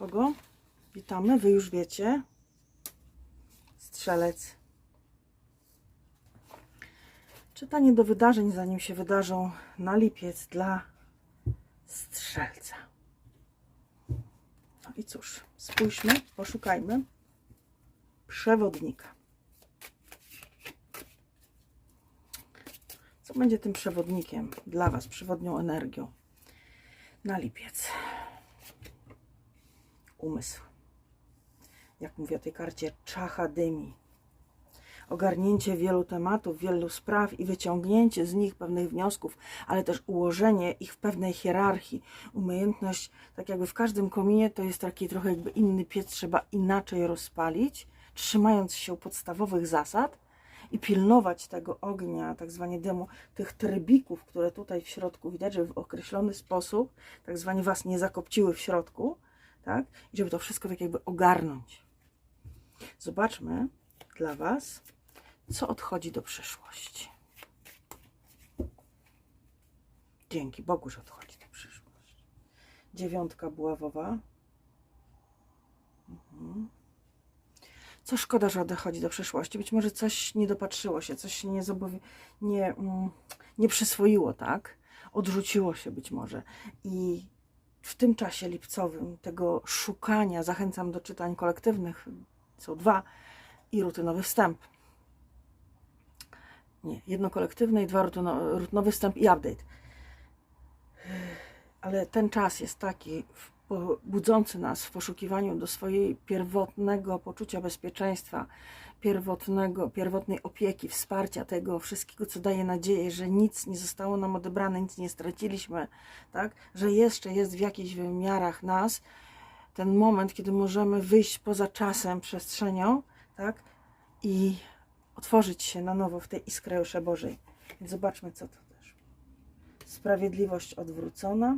Kogo? Witamy, wy już wiecie. Strzelec. Czytanie do wydarzeń, zanim się wydarzą na lipiec dla strzelca. No i cóż, spójrzmy, poszukajmy przewodnika. Co będzie tym przewodnikiem dla Was, przewodnią energią na lipiec? Umysł. Jak mówię o tej karcie, czacha dymi. Ogarnięcie wielu tematów, wielu spraw i wyciągnięcie z nich pewnych wniosków, ale też ułożenie ich w pewnej hierarchii. Umiejętność, tak jakby w każdym kominie, to jest taki trochę jakby inny piec, trzeba inaczej rozpalić, trzymając się podstawowych zasad i pilnować tego ognia, tak zwanie dymu, tych trybików, które tutaj w środku widać, żeby w określony sposób tak zwanie was nie zakopciły w środku, tak? I żeby to wszystko tak jakby ogarnąć. Zobaczmy dla was, co odchodzi do przyszłości. Dzięki Bogu, że odchodzi do przyszłości. Dziewiątka buławowa. Mhm. Co szkoda, że odchodzi do przeszłości. Być może coś nie dopatrzyło się, coś się nie, nie, mm, nie przyswoiło, tak? Odrzuciło się być może. I w tym czasie lipcowym tego szukania zachęcam do czytań kolektywnych. Są dwa i rutynowy wstęp. Nie, jedno kolektywne i dwa rutyno, rutynowy wstęp i update. Ale ten czas jest taki budzący nas w poszukiwaniu do swojej pierwotnego poczucia bezpieczeństwa, pierwotnego, pierwotnej opieki, wsparcia tego wszystkiego, co daje nadzieję, że nic nie zostało nam odebrane, nic nie straciliśmy, tak? że jeszcze jest w jakichś wymiarach nas ten moment, kiedy możemy wyjść poza czasem, przestrzenią tak? i otworzyć się na nowo w tej iskreusze Bożej. Więc zobaczmy, co to też. Sprawiedliwość odwrócona.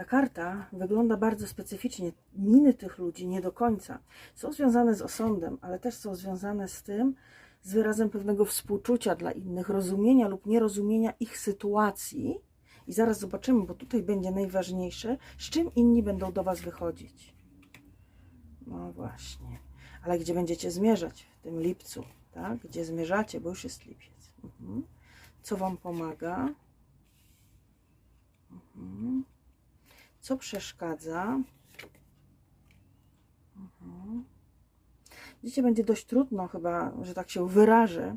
Ta karta wygląda bardzo specyficznie. Miny tych ludzi nie do końca są związane z osądem, ale też są związane z tym, z wyrazem pewnego współczucia dla innych, rozumienia lub nierozumienia ich sytuacji. I zaraz zobaczymy, bo tutaj będzie najważniejsze, z czym inni będą do Was wychodzić. No właśnie. Ale gdzie będziecie zmierzać w tym lipcu, tak? Gdzie zmierzacie, bo już jest lipiec. Mhm. Co Wam pomaga? Mhm. Co przeszkadza? Mhm. Widzicie, będzie dość trudno chyba, że tak się wyrażę.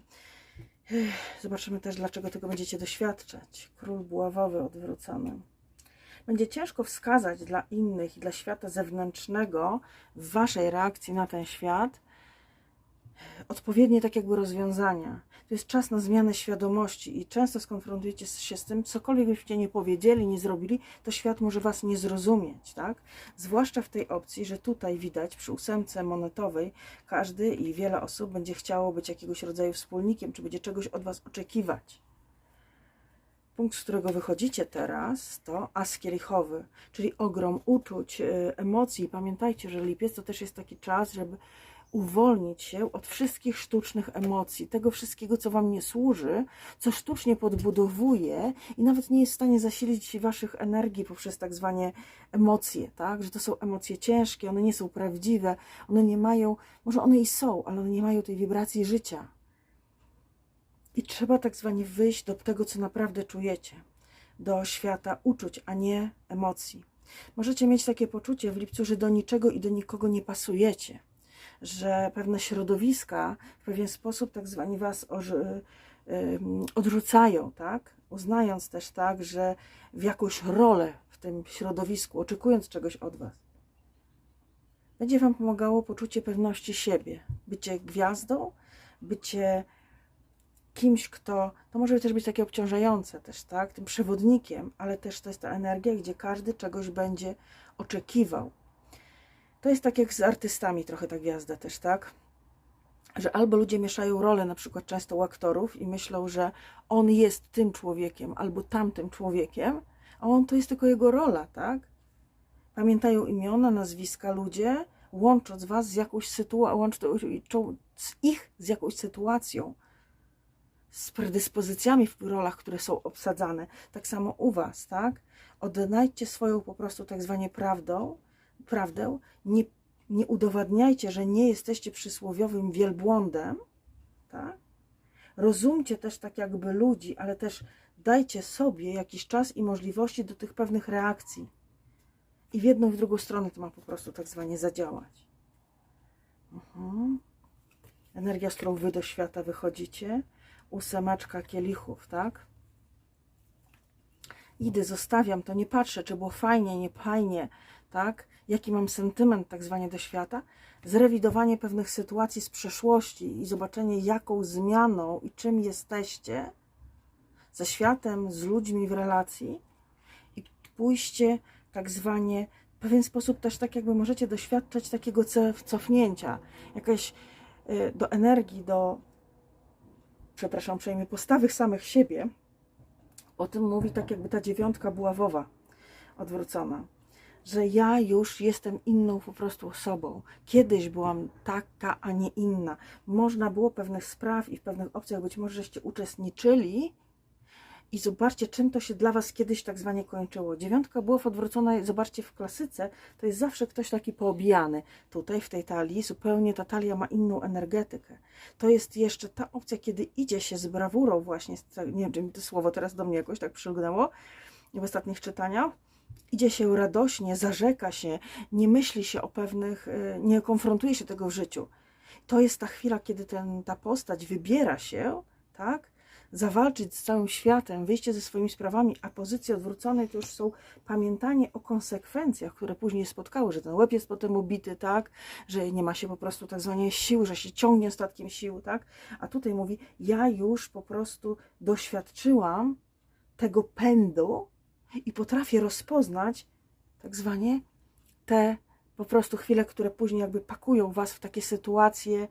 Zobaczymy też, dlaczego tego będziecie doświadczać. Król buławowy odwrócony. Będzie ciężko wskazać dla innych i dla świata zewnętrznego w waszej reakcji na ten świat odpowiednie tak jakby rozwiązania. To jest czas na zmianę świadomości i często skonfrontujecie się z tym, cokolwiek byście nie powiedzieli, nie zrobili, to świat może was nie zrozumieć, tak? Zwłaszcza w tej opcji, że tutaj widać przy ósemce monetowej każdy i wiele osób będzie chciało być jakiegoś rodzaju wspólnikiem, czy będzie czegoś od was oczekiwać. Punkt, z którego wychodzicie teraz, to as kielichowy, czyli ogrom uczuć, y, emocji. Pamiętajcie, że lipiec to też jest taki czas, żeby uwolnić się od wszystkich sztucznych emocji, tego wszystkiego, co Wam nie służy, co sztucznie podbudowuje i nawet nie jest w stanie zasilić Waszych energii poprzez tak zwane emocje, tak? Że to są emocje ciężkie, one nie są prawdziwe, one nie mają, może one i są, ale one nie mają tej wibracji życia. I trzeba tak zwanie wyjść do tego, co naprawdę czujecie, do świata uczuć, a nie emocji. Możecie mieć takie poczucie w lipcu, że do niczego i do nikogo nie pasujecie, że pewne środowiska w pewien sposób tak zwani was ym, odrzucają, tak? Uznając też tak, że w jakąś rolę w tym środowisku, oczekując czegoś od was. Będzie wam pomagało poczucie pewności siebie, bycie gwiazdą, bycie kimś, kto, to może też być takie obciążające też, tak, tym przewodnikiem, ale też to jest ta energia, gdzie każdy czegoś będzie oczekiwał. To jest tak jak z artystami trochę ta gwiazda też, tak, że albo ludzie mieszają role, na przykład często u aktorów i myślą, że on jest tym człowiekiem albo tamtym człowiekiem, a on to jest tylko jego rola, tak. Pamiętają imiona, nazwiska ludzie, łącząc was z jakąś sytuacją, łącząc ich z jakąś sytuacją, z predyspozycjami w rolach, które są obsadzane. Tak samo u Was, tak? Odnajdźcie swoją po prostu tak zwanie prawdą, prawdę. Nie, nie udowadniajcie, że nie jesteście przysłowiowym wielbłądem, tak? Rozumcie też tak jakby ludzi, ale też dajcie sobie jakiś czas i możliwości do tych pewnych reakcji. I w jedną i w drugą stronę to ma po prostu tak zwanie zadziałać. Mhm. Energia, z którą wy do świata wychodzicie. Ósemeczka kielichów, tak? Idę, zostawiam to, nie patrzę, czy było fajnie, nie fajnie, tak? Jaki mam sentyment tak zwanie do świata. Zrewidowanie pewnych sytuacji z przeszłości i zobaczenie, jaką zmianą i czym jesteście ze światem, z ludźmi w relacji i pójście tak zwanie w pewien sposób też tak jakby możecie doświadczać takiego cofnięcia, jakaś y, do energii, do przepraszam, przejmie postawy samych siebie. O tym mówi tak jakby ta dziewiątka buławowa odwrócona, że ja już jestem inną po prostu osobą. Kiedyś byłam taka, a nie inna. Można było pewnych spraw i w pewnych opcjach być może żeście uczestniczyli, i zobaczcie, czym to się dla Was kiedyś tak zwanie kończyło. Dziewiątka buław odwrócona, zobaczcie w klasyce, to jest zawsze ktoś taki poobijany. Tutaj w tej talii zupełnie ta talia ma inną energetykę. To jest jeszcze ta opcja, kiedy idzie się z brawurą właśnie, nie wiem, czy mi to słowo teraz do mnie jakoś tak przylgnęło w ostatnich czytaniach. Idzie się radośnie, zarzeka się, nie myśli się o pewnych, y, nie konfrontuje się tego w życiu. To jest ta chwila, kiedy ten, ta postać wybiera się, tak? zawalczyć z całym światem, wyjście ze swoimi sprawami, a pozycje odwrócone to już są pamiętanie o konsekwencjach, które później spotkały, że ten łeb jest potem ubity, tak, że nie ma się po prostu tak zwanej siły, że się ciągnie statkiem sił, tak, a tutaj mówi, ja już po prostu doświadczyłam tego pędu i potrafię rozpoznać tak zwanie te po prostu chwile, które później jakby pakują was w takie sytuacje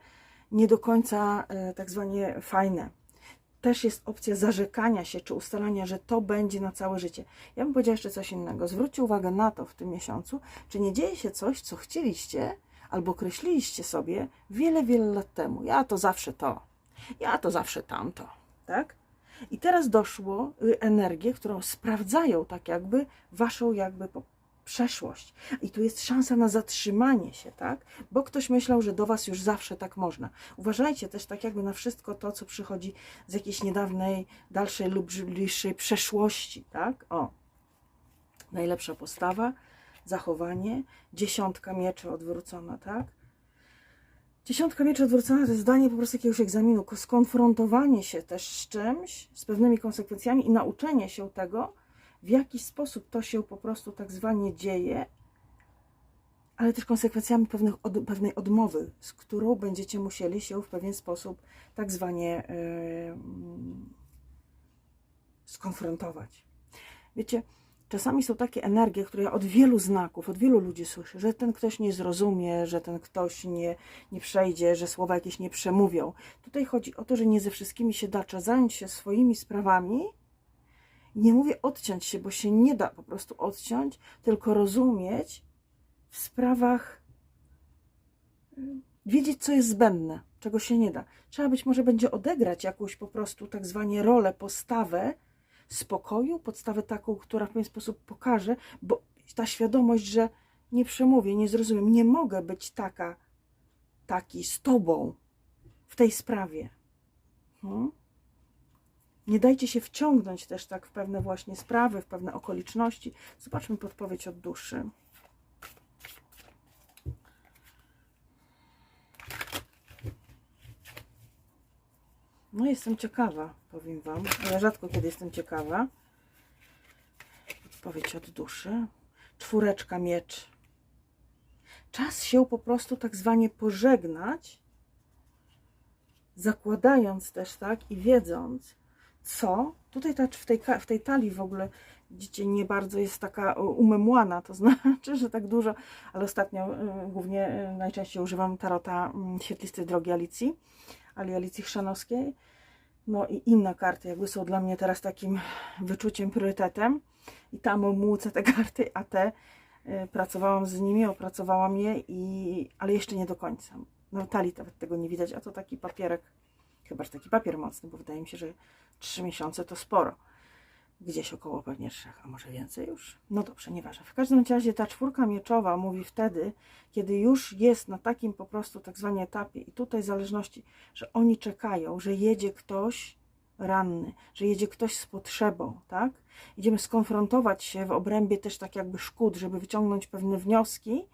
nie do końca e, tak zwanie fajne też jest opcja zarzekania się czy ustalania, że to będzie na całe życie. Ja bym powiedziała jeszcze coś innego. Zwróćcie uwagę na to w tym miesiącu, czy nie dzieje się coś, co chcieliście albo określiliście sobie wiele, wiele lat temu. Ja to zawsze to, ja to zawsze tamto, tak? I teraz doszło y, energie, którą sprawdzają tak jakby waszą jakby przeszłość. I tu jest szansa na zatrzymanie się, tak? Bo ktoś myślał, że do was już zawsze tak można. Uważajcie też tak jakby na wszystko to, co przychodzi z jakiejś niedawnej, dalszej lub bliższej przeszłości, tak? O, najlepsza postawa, zachowanie, dziesiątka mieczy odwrócona, tak? Dziesiątka mieczy odwrócona to zdanie po prostu jakiegoś egzaminu, ko- skonfrontowanie się też z czymś, z pewnymi konsekwencjami i nauczenie się tego, w jaki sposób to się po prostu tak zwanie dzieje, ale też konsekwencjami pewnych od, pewnej odmowy, z którą będziecie musieli się w pewien sposób tak zwanie yy, skonfrontować. Wiecie, czasami są takie energie, które ja od wielu znaków, od wielu ludzi słyszę, że ten ktoś nie zrozumie, że ten ktoś nie, nie przejdzie, że słowa jakieś nie przemówią. Tutaj chodzi o to, że nie ze wszystkimi się da, trzeba zająć się swoimi sprawami. Nie mówię odciąć się, bo się nie da po prostu odciąć, tylko rozumieć w sprawach, y, wiedzieć, co jest zbędne, czego się nie da. Trzeba być może będzie odegrać jakąś po prostu tak zwanie rolę, postawę spokoju, podstawę taką, która w pewien sposób pokaże, bo ta świadomość, że nie przemówię, nie zrozumiem, nie mogę być taka, taki z tobą w tej sprawie. Hmm? Nie dajcie się wciągnąć też tak w pewne właśnie sprawy, w pewne okoliczności. Zobaczmy podpowiedź od duszy. No jestem ciekawa, powiem Wam. Ja rzadko kiedy jestem ciekawa. Odpowiedź od duszy. Czwóreczka miecz. Czas się po prostu tak zwanie pożegnać, zakładając też tak i wiedząc, co tutaj ta, w, tej, w tej talii w ogóle widzicie, nie bardzo jest taka o, umemłana, to znaczy, że tak dużo, ale ostatnio y, głównie y, najczęściej używam tarota y, świetlistej drogi Alicji, ali Alicji Chrzanowskiej. No i inne karty jakby są dla mnie teraz takim wyczuciem, priorytetem i tam młócę te karty, a te y, pracowałam z nimi, opracowałam je, i, ale jeszcze nie do końca. No talii nawet tego nie widać, a to taki papierek Chyba, że taki papier mocny, bo wydaje mi się, że trzy miesiące to sporo. Gdzieś około pewnie trzech, a może więcej już. No dobrze, nieważne. W każdym razie ta czwórka mieczowa mówi wtedy, kiedy już jest na takim po prostu tak zwanym etapie i tutaj zależności, że oni czekają, że jedzie ktoś ranny, że jedzie ktoś z potrzebą, tak? Idziemy skonfrontować się w obrębie też tak jakby szkód, żeby wyciągnąć pewne wnioski.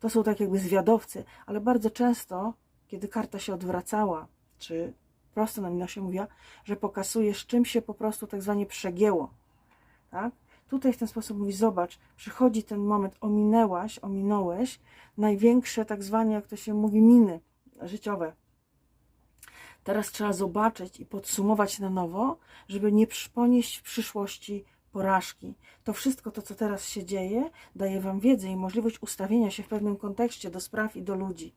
To są tak jakby zwiadowcy, ale bardzo często, kiedy karta się odwracała, czy prosto na się mówiła, że pokazuje, z czym się po prostu tak zwanie przegięło, tak? Tutaj w ten sposób mówi, zobacz, przychodzi ten moment, ominęłaś, ominąłeś największe tak zwane, jak to się mówi, miny życiowe. Teraz trzeba zobaczyć i podsumować na nowo, żeby nie ponieść w przyszłości porażki. To wszystko, to co teraz się dzieje, daje Wam wiedzę i możliwość ustawienia się w pewnym kontekście do spraw i do ludzi.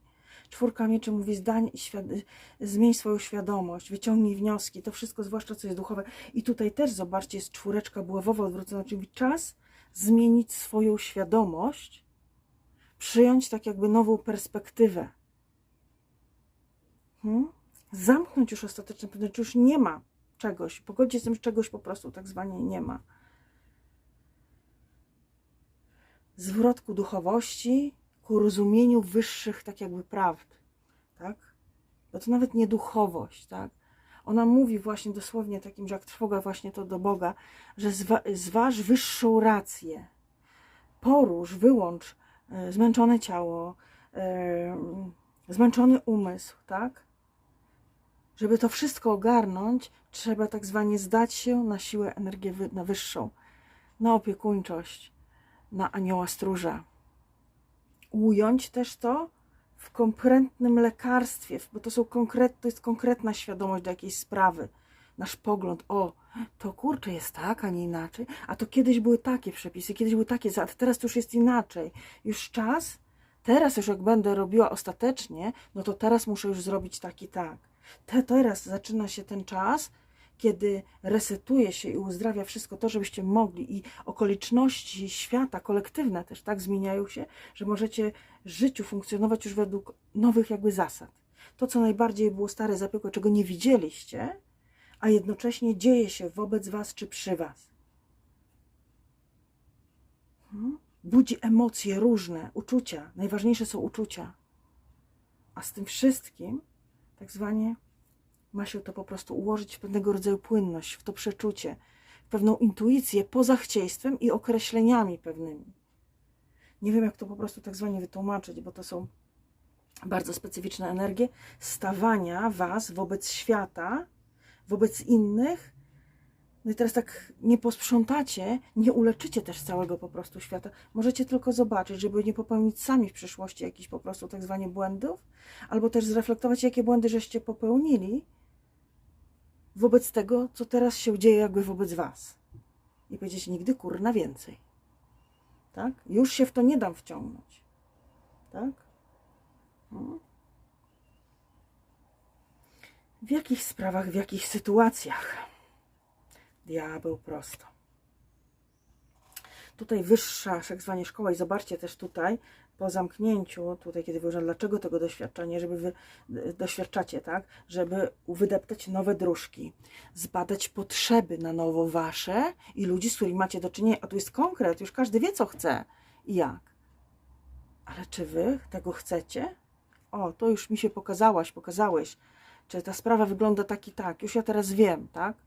Czwórka mieczy mówi zdań świad- zmień swoją świadomość, wyciągnij wnioski, to wszystko zwłaszcza co jest duchowe. I tutaj też zobaczcie, jest czwóreczka buławowa odwrócona, czyli czas zmienić swoją świadomość, przyjąć tak jakby nową perspektywę. Hmm? Zamknąć już ostatecznie, pewnie, że już nie ma czegoś, pogodzić się z tym, że czegoś po prostu tak zwanie nie ma. Zwrot ku duchowości, ku rozumieniu wyższych tak jakby prawd, tak? Bo to nawet nie duchowość, tak? Ona mówi właśnie dosłownie takim, że jak trwoga właśnie to do Boga, że zwa, zważ wyższą rację. Porusz, wyłącz e, zmęczone ciało, e, zmęczony umysł, tak? Żeby to wszystko ogarnąć, trzeba tak zwanie zdać się na siłę, energię wy, na wyższą, na opiekuńczość, na anioła stróża. Ująć też to w konkretnym lekarstwie, bo to, są konkret, to jest konkretna świadomość do jakiejś sprawy. Nasz pogląd, o, to kurczę jest tak, a nie inaczej, a to kiedyś były takie przepisy, kiedyś były takie, a teraz to już jest inaczej. Już czas, teraz już jak będę robiła ostatecznie, no to teraz muszę już zrobić tak i tak. Te, teraz zaczyna się ten czas, kiedy resetuje się i uzdrawia wszystko to, żebyście mogli i okoliczności świata kolektywne też tak zmieniają się, że możecie w życiu funkcjonować już według nowych jakby zasad. To, co najbardziej było stare, zapiekłe, czego nie widzieliście, a jednocześnie dzieje się wobec was czy przy was. Hmm? Budzi emocje różne, uczucia. Najważniejsze są uczucia. A z tym wszystkim, tak zwanie, ma się to po prostu ułożyć w pewnego rodzaju płynność, w to przeczucie, w pewną intuicję poza chcieństwem i określeniami pewnymi. Nie wiem, jak to po prostu tak zwanie wytłumaczyć, bo to są bardzo specyficzne energie stawania Was wobec świata, wobec innych. No i teraz tak nie posprzątacie, nie uleczycie też całego po prostu świata. Możecie tylko zobaczyć, żeby nie popełnić sami w przyszłości jakichś po prostu tak zwanie błędów, albo też zreflektować, jakie błędy żeście popełnili wobec tego, co teraz się dzieje jakby wobec Was. I powiedzieć nigdy kurna więcej. Tak? Już się w to nie dam wciągnąć. Tak? No. W jakich sprawach, w jakich sytuacjach? Diabeł prosto. Tutaj wyższa, tak zwanie szkoła i zobaczcie też tutaj, po zamknięciu, tutaj kiedy wyłożę, dlaczego tego doświadczenia, żeby wy doświadczacie, tak, żeby wydeptać nowe dróżki, zbadać potrzeby na nowo wasze i ludzi, z którymi macie do czynienia, a tu jest konkret, już każdy wie, co chce i jak. Ale czy wy tego chcecie? O, to już mi się pokazałaś, pokazałeś, czy ta sprawa wygląda tak i tak, już ja teraz wiem, tak?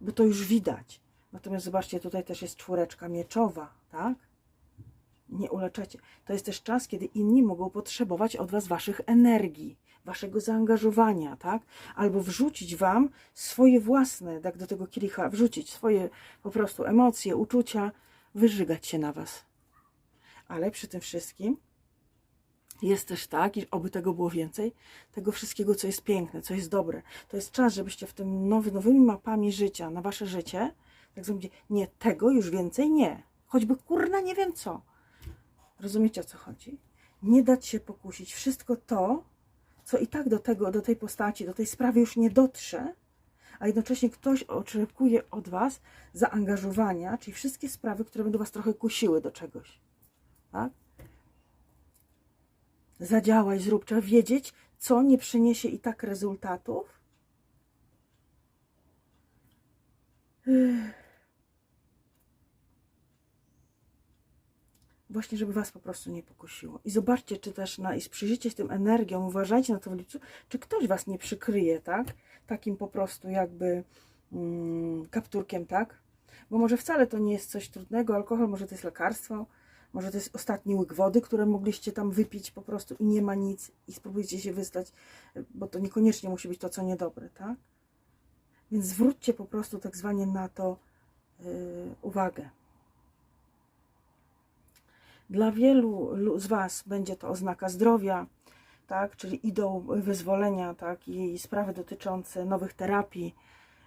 Bo to już widać. Natomiast zobaczcie, tutaj też jest czwóreczka mieczowa, tak? Nie uleczecie. To jest też czas, kiedy inni mogą potrzebować od Was Waszych energii, Waszego zaangażowania, tak? Albo wrzucić Wam swoje własne, tak do tego kielicha, wrzucić swoje po prostu emocje, uczucia, wyżygać się na Was. Ale przy tym wszystkim jest też tak, i oby tego było więcej, tego wszystkiego, co jest piękne, co jest dobre. To jest czas, żebyście w tym nowy, nowymi mapami życia, na wasze życie, tak zrobicie, nie, tego już więcej nie. Choćby kurna nie wiem co. Rozumiecie o co chodzi? Nie dać się pokusić. Wszystko to, co i tak do tego, do tej postaci, do tej sprawy już nie dotrze, a jednocześnie ktoś oczekuje od was zaangażowania, czyli wszystkie sprawy, które będą was trochę kusiły do czegoś. Tak? zadziałaj, zrób. Trzeba wiedzieć, co nie przyniesie i tak rezultatów. Ech. Właśnie, żeby Was po prostu nie pokusiło. I zobaczcie, czy też na, i przyjrzyjcie się tym energią, uważajcie na to w lipcu, czy ktoś Was nie przykryje, tak? Takim po prostu jakby mm, kapturkiem, tak? Bo może wcale to nie jest coś trudnego, alkohol może to jest lekarstwo, może to jest ostatni łyk wody, które mogliście tam wypić po prostu i nie ma nic i spróbujcie się wystać, bo to niekoniecznie musi być to, co niedobre, tak? Więc zwróćcie po prostu tak zwanie na to yy, uwagę. Dla wielu lu- z Was będzie to oznaka zdrowia, tak? czyli idą wyzwolenia tak? i sprawy dotyczące nowych terapii,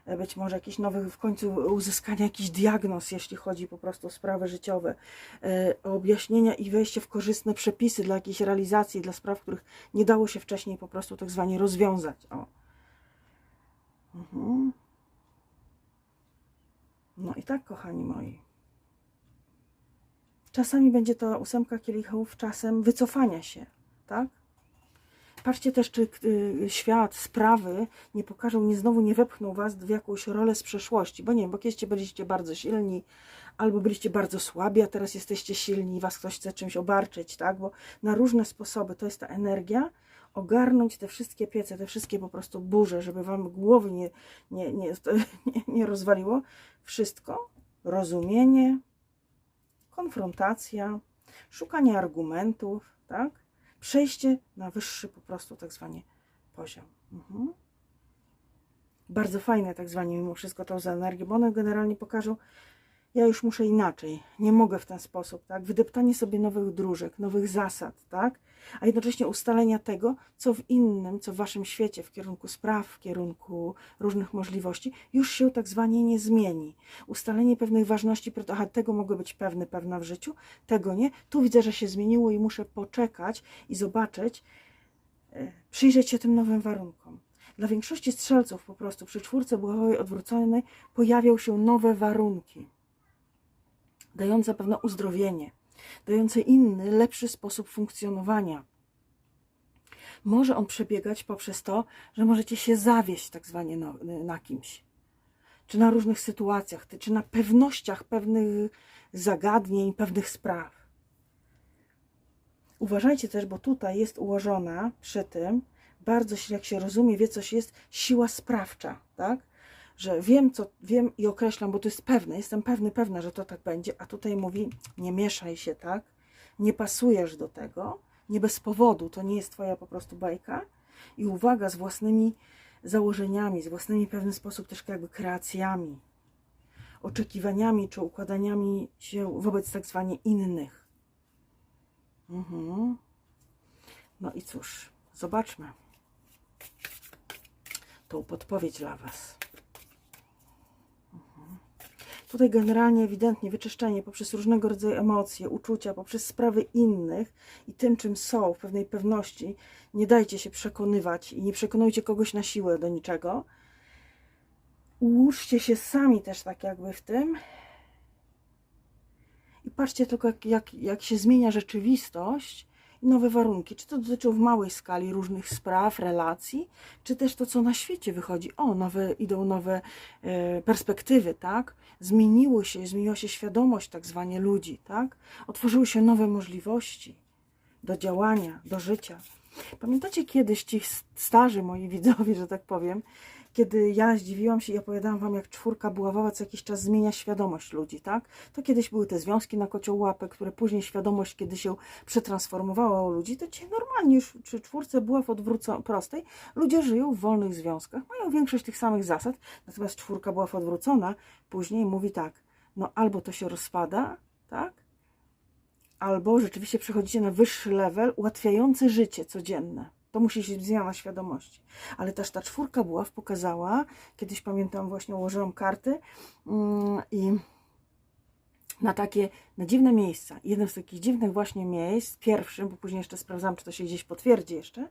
e, być może jakichś nowych, w końcu uzyskania jakichś diagnoz, jeśli chodzi po prostu o sprawy życiowe, e, o objaśnienia i wejście w korzystne przepisy dla jakiejś realizacji, dla spraw, których nie dało się wcześniej po prostu tak zwanie rozwiązać. O. Mhm. No i tak, kochani moi. Czasami będzie to ósemka kielichów czasem wycofania się, tak? Patrzcie też, czy y, świat, sprawy nie pokażą, nie znowu nie wepchną was w jakąś rolę z przeszłości, bo nie wiem, bo kiedyś byliście bardzo silni, albo byliście bardzo słabi, a teraz jesteście silni i was ktoś chce czymś obarczyć, tak? Bo na różne sposoby to jest ta energia, ogarnąć te wszystkie piece, te wszystkie po prostu burze, żeby wam głowy nie, nie, nie, nie, nie rozwaliło. Wszystko, rozumienie, konfrontacja, szukanie argumentów, tak? Przejście na wyższy po prostu tak zwany poziom. Mhm. Bardzo fajne tak zwanie mimo wszystko to za energię, bo one generalnie pokażą, ja już muszę inaczej, nie mogę w ten sposób, tak? Wydeptanie sobie nowych dróżek, nowych zasad, tak? A jednocześnie ustalenia tego, co w innym, co w waszym świecie, w kierunku spraw, w kierunku różnych możliwości, już się tak zwanie nie zmieni. Ustalenie pewnych ważności, aha, tego mogę być pewny, pewna w życiu, tego nie. Tu widzę, że się zmieniło i muszę poczekać i zobaczyć, e, przyjrzeć się tym nowym warunkom. Dla większości strzelców po prostu przy czwórce buławowej odwróconej pojawią się nowe warunki dające pewne uzdrowienie, dające inny, lepszy sposób funkcjonowania. Może on przebiegać poprzez to, że możecie się zawieść tak zwanie na, na kimś, czy na różnych sytuacjach, czy na pewnościach pewnych zagadnień, pewnych spraw. Uważajcie też, bo tutaj jest ułożona przy tym, bardzo jak się rozumie, wie coś jest, siła sprawcza, tak? Że wiem, co wiem i określam, bo to jest pewne, jestem pewny, pewna, że to tak będzie, a tutaj mówi, nie mieszaj się, tak? Nie pasujesz do tego, nie bez powodu, to nie jest twoja po prostu bajka. I uwaga z własnymi założeniami, z własnymi w pewien sposób też jakby kreacjami, oczekiwaniami czy układaniami się wobec tak zwanie innych. Mhm. No i cóż, zobaczmy tą podpowiedź dla Was. Tutaj generalnie ewidentnie wyczyszczenie poprzez różnego rodzaju emocje, uczucia, poprzez sprawy innych i tym, czym są, w pewnej pewności. Nie dajcie się przekonywać i nie przekonujcie kogoś na siłę do niczego. Ułóżcie się sami też tak jakby w tym. I patrzcie tylko, jak, jak, jak się zmienia rzeczywistość nowe warunki. Czy to dotyczy w małej skali różnych spraw, relacji, czy też to, co na świecie wychodzi. O, nowe, idą nowe e, perspektywy, tak? Zmieniło się, zmieniła się świadomość tak zwanie ludzi, tak? Otworzyły się nowe możliwości do działania, do życia. Pamiętacie kiedyś ci starzy moi widzowie, że tak powiem, kiedy ja zdziwiłam się i opowiadałam wam, jak czwórka buławowa co jakiś czas zmienia świadomość ludzi, tak? To kiedyś były te związki na kocioł łapek, które później świadomość, kiedy się przetransformowała u ludzi, to dzisiaj normalnie już przy czwórce buław odwróco- prostej ludzie żyją w wolnych związkach, mają większość tych samych zasad, natomiast czwórka buław odwrócona później mówi tak, no albo to się rozpada, tak? Albo rzeczywiście przechodzicie na wyższy level, ułatwiający życie codzienne. To musi się zmiana świadomości. Ale też ta czwórka buław pokazała, kiedyś pamiętam, właśnie ułożyłam karty mm, i na takie, na dziwne miejsca. Jednym z takich dziwnych właśnie miejsc, pierwszym, bo później jeszcze sprawdzam, czy to się gdzieś potwierdzi jeszcze,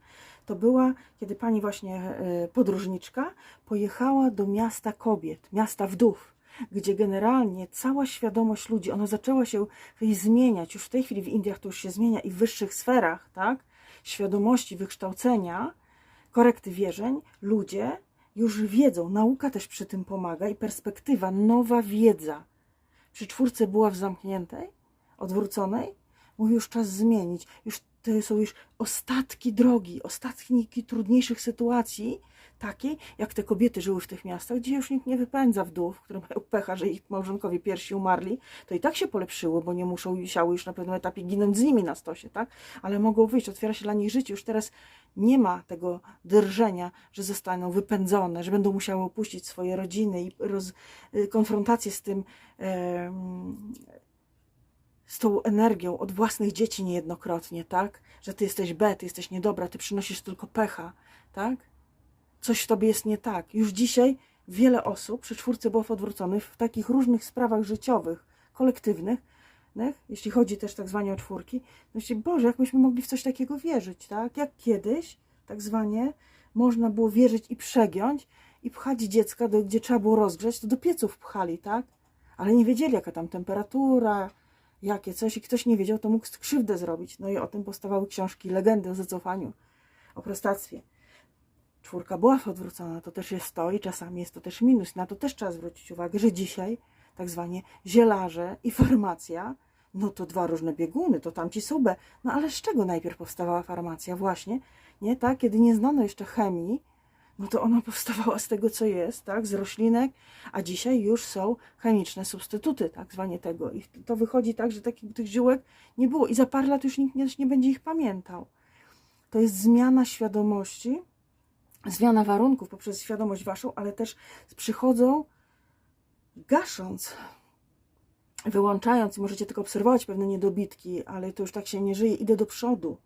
to była, kiedy pani właśnie e, podróżniczka pojechała do miasta kobiet, miasta wdów, gdzie generalnie cała świadomość ludzi, ona zaczęła się zmieniać, już w tej chwili w Indiach to już się zmienia i w wyższych sferach, tak, świadomości, wykształcenia, korekty wierzeń, ludzie już wiedzą, nauka też przy tym pomaga i perspektywa, nowa wiedza. Przy czwórce była w zamkniętej, odwróconej, mówi już czas zmienić. Już to są już ostatki drogi, ostatki trudniejszych sytuacji, takiej, jak te kobiety żyły w tych miastach, gdzie już nikt nie wypędza wdów, które mają pecha, że ich małżonkowie pierwsi umarli, to i tak się polepszyło, bo nie muszą siały już na pewnym etapie ginąć z nimi na stosie, tak? Ale mogą wyjść, otwiera się dla nich życie. Już teraz nie ma tego drżenia, że zostaną wypędzone, że będą musiały opuścić swoje rodziny i roz, y, konfrontację z tym, z tą energią od własnych dzieci niejednokrotnie, tak? Że ty jesteś B, ty jesteś niedobra, ty przynosisz tylko pecha, tak? Coś w tobie jest nie tak. Już dzisiaj wiele osób przy czwórce było odwróconych w takich różnych sprawach życiowych, kolektywnych, nie? jeśli chodzi też tak zwanie o czwórki, myślę, Boże, jak myśmy mogli w coś takiego wierzyć, tak? Jak kiedyś, tak zwanie, można było wierzyć i przegiąć i pchać dziecka, do, gdzie trzeba było rozgrzać, to do pieców pchali, tak? Ale nie wiedzieli, jaka tam temperatura, jakie coś i ktoś nie wiedział, to mógł krzywdę zrobić. No i o tym powstawały książki, legendy o zacofaniu, o prostactwie. Czwórka była odwrócona, to też jest to i czasami jest to też minus. Na to też trzeba zwrócić uwagę, że dzisiaj tak zwanie zielarze i farmacja, no to dwa różne bieguny, to tamci są B. No ale z czego najpierw powstawała farmacja? Właśnie, nie tak? Kiedy nie znano jeszcze chemii, no to ona powstawała z tego, co jest, tak, z roślinek, a dzisiaj już są chemiczne substytuty, tak zwanie tego. I to wychodzi tak, że takich tych ziółek nie było i za parę lat już nikt nie, nie będzie ich pamiętał. To jest zmiana świadomości, zmiana warunków poprzez świadomość waszą, ale też przychodzą gasząc, wyłączając, możecie tylko obserwować pewne niedobitki, ale to już tak się nie żyje, idę do przodu.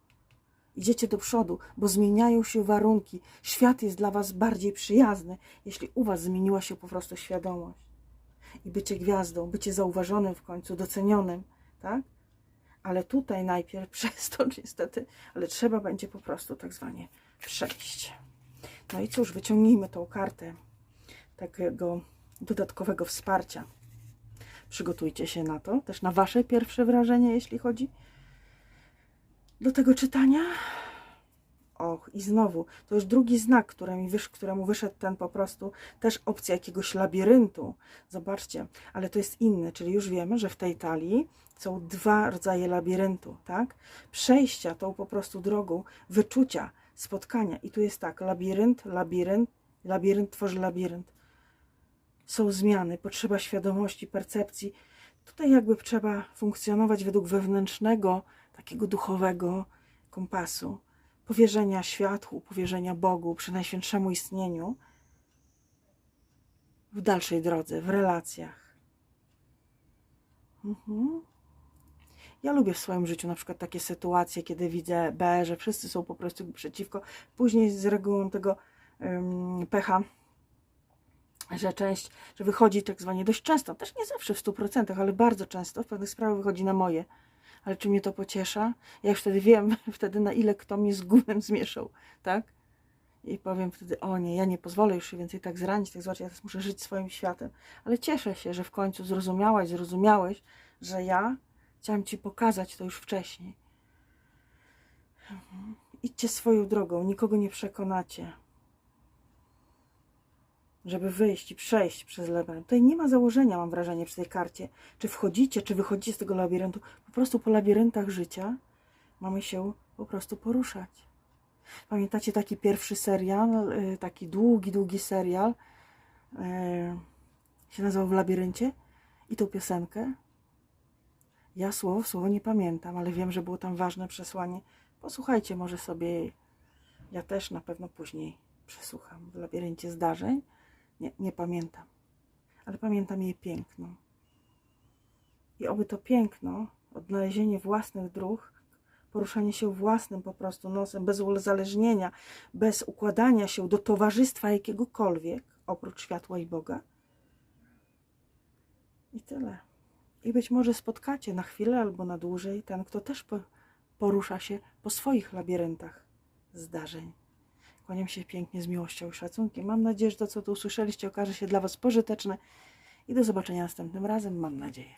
Idziecie do przodu, bo zmieniają się warunki. Świat jest dla Was bardziej przyjazny, jeśli u Was zmieniła się po prostu świadomość. I bycie gwiazdą, bycie zauważonym w końcu, docenionym, tak? Ale tutaj najpierw przez to niestety, ale trzeba będzie po prostu tak zwanie przejść. No i cóż, wyciągnijmy tą kartę takiego dodatkowego wsparcia. Przygotujcie się na to, też na Wasze pierwsze wrażenie, jeśli chodzi do tego czytania. Och, i znowu, to już drugi znak, któremu, wysz, wyszedł ten po prostu, też opcja jakiegoś labiryntu. Zobaczcie, ale to jest inny, czyli już wiemy, że w tej talii są dwa rodzaje labiryntu, tak? Przejścia tą po prostu drogą, wyczucia, spotkania. I tu jest tak, labirynt, labirynt, labirynt tworzy labirynt. Są zmiany, potrzeba świadomości, percepcji. Tutaj jakby trzeba funkcjonować według wewnętrznego, takiego duchowego kompasu, powierzenia światłu, powierzenia Bogu, przy Najświętszemu istnieniu, w dalszej drodze, w relacjach. Mhm. Ja lubię w swoim życiu na przykład takie sytuacje, kiedy widzę B, że wszyscy są po prostu przeciwko. Później z regułą tego um, pecha, że część, że wychodzi tak zwanie dość często, też nie zawsze w 100%, ale bardzo często w pewnych sprawach wychodzi na moje ale czy mnie to pociesza? Ja już wtedy wiem, wtedy na ile kto mnie z gównem zmieszał, tak? I powiem wtedy, o nie, ja nie pozwolę już się więcej tak zranić, tak zobaczyć, ja teraz muszę żyć swoim światem. Ale cieszę się, że w końcu zrozumiałaś, zrozumiałeś, że ja chciałam Ci pokazać to już wcześniej. Mhm. Idźcie swoją drogą, nikogo nie przekonacie żeby wyjść i przejść przez labirynt. Tutaj nie ma założenia, mam wrażenie, przy tej karcie. Czy wchodzicie, czy wychodzicie z tego labiryntu. Po prostu po labiryntach życia mamy się po prostu poruszać. Pamiętacie taki pierwszy serial, y, taki długi, długi serial, y, się nazywał W labiryncie? I tą piosenkę? Ja słowo w słowo nie pamiętam, ale wiem, że było tam ważne przesłanie. Posłuchajcie może sobie, ja też na pewno później przesłucham w labiryncie zdarzeń. Nie, nie pamiętam. Ale pamiętam jej piękno. I oby to piękno, odnalezienie własnych dróg, poruszanie się własnym po prostu nosem, bez uzależnienia, bez układania się do towarzystwa jakiegokolwiek, oprócz światła i Boga. I tyle. I być może spotkacie na chwilę albo na dłużej ten, kto też porusza się po swoich labiryntach zdarzeń. Kłaniam się pięknie z miłością i szacunkiem. Mam nadzieję, że to, co tu usłyszeliście, okaże się dla Was pożyteczne i do zobaczenia następnym razem, mam nadzieję.